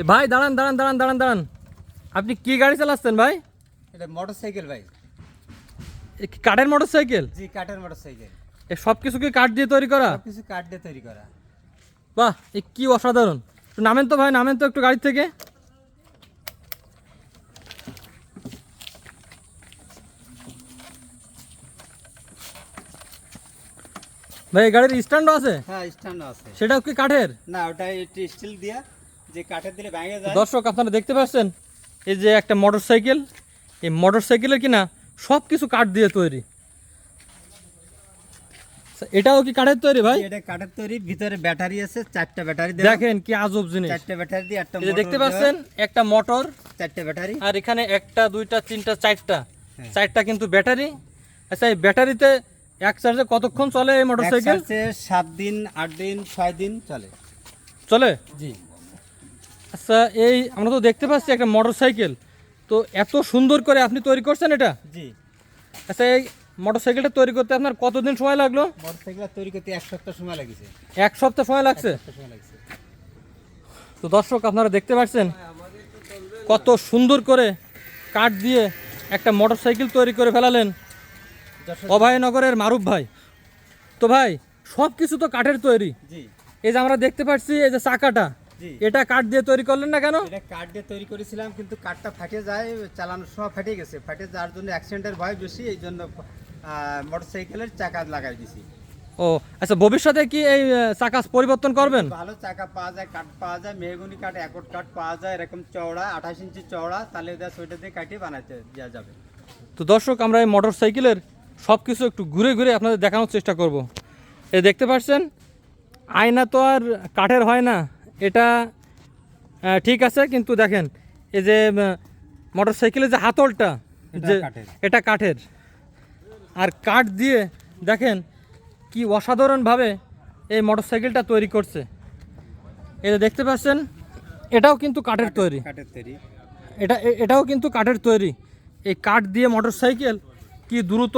এ ভাই দাঁড়ান দাঁড়ান দাঁড়ান দাঁড়ান দাঁড়ান। আপনি কি গাড়ি চালাচ্ছেন ভাই? এটা মোটর সাইকেল ভাই কাঠের মোটর সাইকেল জি কাঠের মোটর সাইকেল এ সব কিছু কি কাঠ দিয়ে তৈরি করা? সব কিছু কাঠ দিয়ে তৈরি করা। বাহ এ কি অসাধারণ। নামেন তো ভাই নামেন তো একটু গাড়ি থেকে। ভাই গাড়ির স্ট্যান্ডও আছে? হ্যাঁ স্ট্যান্ড আছে। সেটাও কি কাঠের? না ওটা স্টিল দিয়া। দর্শক আপনারা দেখতে পাচ্ছেন? এই যে একটা মোটর সাইকেল এই মোটর সাইকেলের কিনা সব কিছু কাঠ দিয়ে তৈরি। আচ্ছা, এটাও কি কাঠের তৈরি ভাই? এটা কাঠের তৈরি ভিতরে ব্যাটারি আছে চারটা ব্যাটারি দেখেন কি আজব জিনিস। চারটা ব্যাটারি দিয়ে একটা মোটর দেখতে পাচ্ছেন একটা মোটর চারটা ব্যাটারি। আর এখানে একটা দুইটা তিনটা চারটা। হ্যাঁ। চারটা কিন্তু ব্যাটারি। আচ্ছা এই ব্যাটারিতে এক চার্জে কতক্ষণ চলে এই মোটর সাইকেল একসাথে সাত দিন আট দিন ছয় দিন চলে। চলে? জি। আচ্ছা এই আমরা তো দেখতে পাচ্ছি একটা মোটর সাইকেল তো এত সুন্দর করে আপনি তৈরি করছেন এটা? জি। আচ্ছা এই মোটর সাইকেলটা তৈরি করতে আপনার কতদিন সময় লাগল? মোটর সাইকেল তৈরি করতে এক সপ্তাহ সময় লেগেছে। এক সপ্তাহ সময় লাগছে? তো দর্শক আপনারা দেখতে পাচ্ছেন কত সুন্দর করে কাঠ দিয়ে একটা মোটর সাইকেল তৈরি করে ফেলালেন অভয়নগরের মারুফ ভাই। তো ভাই সব কিছু তো কাঠের তৈরি। এই যে আমরা দেখতে পাচ্ছি এই যে চাকাটা এটা কাঠ দিয়ে তৈরি করলেন না কেন? এটা কাঠ দিয়ে তৈরি করেছিলাম কিন্তু কাঠটা ফাটে যায় চালানোর সময় ফাটে গেছে। ফাটে যাওয়ার জন্য অ্যাক্সিডেন্টের ভয় বেশি এই জন্য মোটর সাইকেলের চাকা লাগাই দিছি। ও আচ্ছা ভবিষ্যতে কি এই চাকা পরিবর্তন করবেন? ভালো চাকা পাওয়া যায় কাঠ পাওয়া যায় মেহগুনি কাঠ একট কাঠ পাওয়া যায় এরকম চওড়া আঠাশ ইঞ্চি চওড়া তাহলে সোয়েটার দিয়ে কাটিয়ে বানাতে দেওয়া যাবে। তো দর্শক আমরা এই মোটর সাইকেলের সব কিছু একটু ঘুরে ঘুরে আপনাদের দেখানোর চেষ্টা করব। এই দেখতে পাচ্ছেন আয়না তো আর কাঠের হয় না। এটা ঠিক আছে কিন্তু দেখেন এই যে মোটর সাইকেলের যে হাতলটা যে এটা কাঠের। আর কাঠ দিয়ে দেখেন কি অসাধারণভাবে এই মোটর সাইকেলটা তৈরি করছে। এই যে দেখতে পাচ্ছেন এটাও কিন্তু কাঠের তৈরি। কাঠের তৈরি। এটা এটাও কিন্তু কাঠের তৈরি। এই কাঠ দিয়ে মোটর সাইকেল কি দ্রুত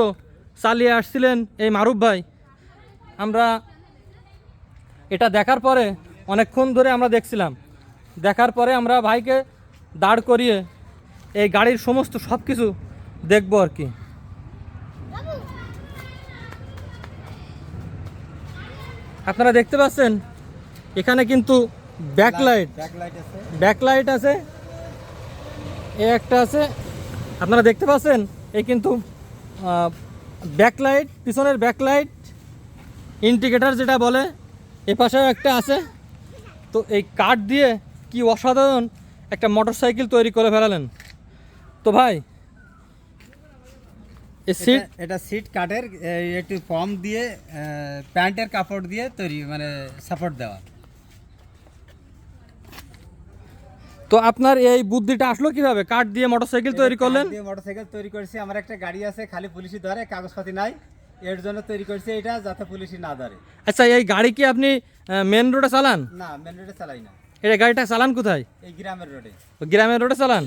চালিয়ে আসছিলেন এই মারুফ ভাই? আমরা এটা দেখার পরে অনেকক্ষণ ধরে আমরা দেখছিলাম। দেখার পরে আমরা ভাইকে দাঁড় করিয়ে এই গাড়ির সমস্ত সব কিছু দেখব আর কি। আপনারা দেখতে পাচ্ছেন এখানে কিন্তু ব্যাকলাইট। ব্যাকলাইট আছে। এ একটা আছে। আপনারা দেখতে পাচ্ছেন এই কিন্তু ব্যাকলাইট পিছনের ব্যাকলাইট ইন্ডিকেটার যেটা বলে এ পাশেও একটা আছে। তো এই কাঠ দিয়ে কি অসাধারণ একটা মোটরসাইকেল তৈরি করে ফেলালেন। তো ভাই সিট এটা- সিট কাঠের একটু ফর্ম দিয়ে প্যান্টের কাপড় দিয়ে তৈরি মানে সাপোর্ট দেওয়া। তো আপনার এই বুদ্ধিটা আসলো কীভাবে? কাঠ দিয়ে মোটরসাইকেল তৈরি করলেন? মোটরসাইকেল তৈরি করেছি। আমার একটা গাড়ি আছে খালি পুলিশই ধরে কাগজপাতি নাই। এর জন্য তৈরি করেছি এটা যাতে পুলিশই না ধরে। আচ্ছা এই গাড়ি কি আপনি মেন রোডে চালান? না মেন রোডে চালাই না। এটা গাড়িটা চালান কোথায়? এই গ্রামের রোডে গ্রামের রোডে চালান?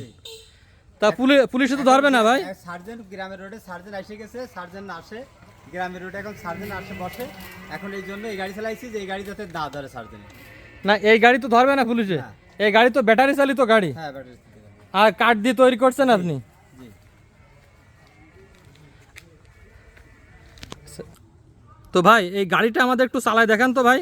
তা পুলিশ পুলিশে তো ধরবে না ভাই? সার্জেন্ট গ্রামের রোডে সার্জেন্ট এসে গেছে সার্জেন্ট আসে গ্রামের রোডে এখন সার্জেন্ট আসে বসে। এখন এই জন্য এই গাড়ি চালাইছি যে এই গাড়ি যাতে না ধরে সার্জেন্ট। না এই গাড়ি তো ধরবে না পুলিশে। এই গাড়ি তো ব্যাটারি চালিত গাড়ি। হ্যাঁ ব্যাটারি আর কাঠ দিয়ে তৈরি করছেন আপনি? তো ভাই এই গাড়িটা আমাদের একটু চালায় দেখান তো ভাই।